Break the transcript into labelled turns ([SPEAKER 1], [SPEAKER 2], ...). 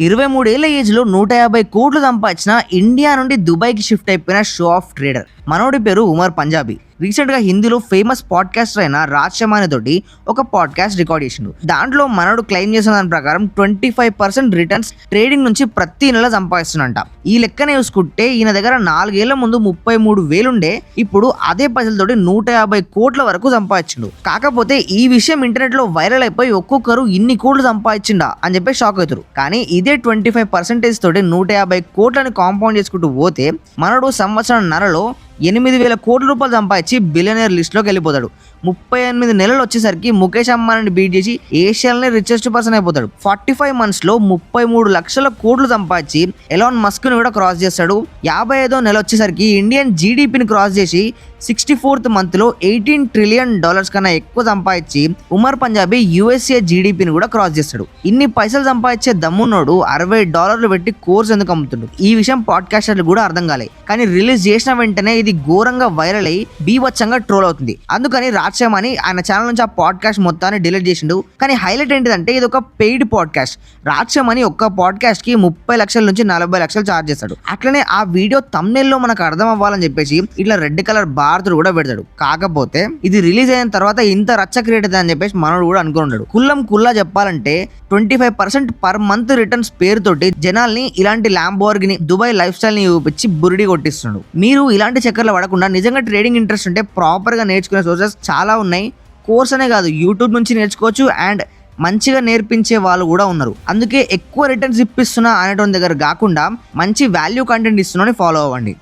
[SPEAKER 1] ఇరవై మూడేళ్ళ ఏజ్లో నూట యాభై కోట్లు సంపాదించిన ఇండియా నుండి దుబాయ్కి షిఫ్ట్ అయిపోయిన షో ఆఫ్ ట్రేడర్. మనోడి పేరు ఉమర్ పంజాబీ. రీసెంట్గా హిందీలో ఫేమస్ పాడ్కాస్టర్ అయిన రాజ్ తోటి ఒక పాడ్కాస్ట్ రికార్డ్ చేసిండు. దాంట్లో మనోడు క్లెయిమ్ చేసిన దాని ప్రకారం twenty five percent returns trading నుంచి ప్రతి నెల సంపాదిస్తున్నంట ఈ లెక్కనే చూసుకుంటే ఈయన దగ్గర నాలుగేళ్ళ ముందు ముప్పై మూడు వేలుండే ఇప్పుడు అదే పైసలతోటి నూట యాభై కోట్ల వరకు సంపాదించిండు. కాకపోతే ఈ విషయం ఇంటర్నెట్లో వైరల్ అయిపోయి ఒక్కొక్కరు ఇన్ని కోట్లు సంపాదించిండా అని చెప్పి షాక్ అవుతారు కానీ ఇదే ట్వంటీ ఫైవ్ పర్సెంటేజ్ తోటి నూట యాభై కోట్లని కాంపౌండ్ చేసుకుంటూ పోతే మనడు సంవత్సరం నరలో ఎనిమిది వేల కోట్ల రూపాయలు సంపాదించి బిలియనర్ లిస్ట్లోకి వెళ్ళిపోతాడు. ముప్పై ఎనిమిది నెలలు వచ్చేసరికి ముఖేష్ అంబానీని బీట్ చేసి ఏషియాలోనే రిచెస్ట్ పర్సన్ అయిపోతాడు. ఫార్టీ ఫైవ్ మంత్స్లో ముప్పై మూడు లక్షల కోట్లు సంపాదించి ఎలాన్ మస్క్ని కూడా క్రాస్ చేస్తాడు. యాభై ఐదో నెల వచ్చేసరికి ఇండియన్ జీడిపిని క్రాస్ చేసి సిక్స్టీ ఫోర్త్ మంత్లో ఎయిటీన్ ట్రిలియన్ డాలర్స్ కన్నా ఎక్కువ సంపాదించి ఉమర్ పంజాబీ యూఎస్ఏ జీడిపిని కూడా క్రాస్ చేస్తాడు. ఇన్ని పైసలు సంపాదించే దమ్మున్నోడు అరవై డాలర్లు పెట్టి కోర్స్ ఎందుకు అమ్ముతుండు? ఈ విషయం పాడ్కాస్టర్లు కూడా అర్థం కాలే. కానీ రిలీజ్ చేసిన వెంటనే ఇది ఘోరంగా వైరల్ అయ్యి బీవచ్చంగా ట్రోల్ అవుతుంది. అందుకని రాజ్యమని ఆయన ఛానల్ నుంచి ఆ పాడ్కాస్ట్ మొత్తాన్ని డిలీట్ చేసిండు. కానీ హైలైట్ ఏంటిదంటే ఇది ఒక పెయిడ్ పాడ్కాస్ట్ రాజ్యమని ఒక్క పాడ్కాస్ట్కి ముప్పై లక్షల నుంచి నలభై లక్షలు ఛార్జ్ చేస్తాడు. అట్లనే ఆ వీడియో తమ్నెల్లో మనకు అర్థం అవ్వాలని చెప్పేసి ఇట్లా రెడ్ కలర్ భారతుడు కూడా పెడతాడు. కాకపోతే ఇది రిలీజ్ అయిన తర్వాత ఇంత రచ్చ క్రియేట్ అవుతుంది అని చెప్పేసి మనోడు కూడా అనుకుని ఉన్నాడు. కుల్లం కుల్లా చెప్పాలంటే twenty five percent per month returns పేరుతోటి జనాల్ని ఇలాంటి ల్యాంబోర్గిని దుబాయ్ లైఫ్ స్టైల్ని చూపించి బురిడి కొట్టిస్తున్నాడు. మీరు ఇలాంటి చక్కర్లు పడకుండా నిజంగా ట్రేడింగ్ ఇంట్రెస్ట్ ఉంటే ప్రాపర్గా నేర్చుకునే సోర్సెస్ చాలా ఉన్నాయి. కోర్స్ అనే కాదు యూట్యూబ్ నుంచి నేర్చుకోవచ్చు అండ్ మంచిగా నేర్పించే వాళ్ళు కూడా ఉన్నారు. అందుకే ఎక్కువ రిటర్న్స్ ఇప్పిస్తున్నా అనేటువంటి దగ్గర కాకుండా మంచి వాల్యూ కంటెంట్ ఇస్తున్నా ఫాలో అవ్వండి.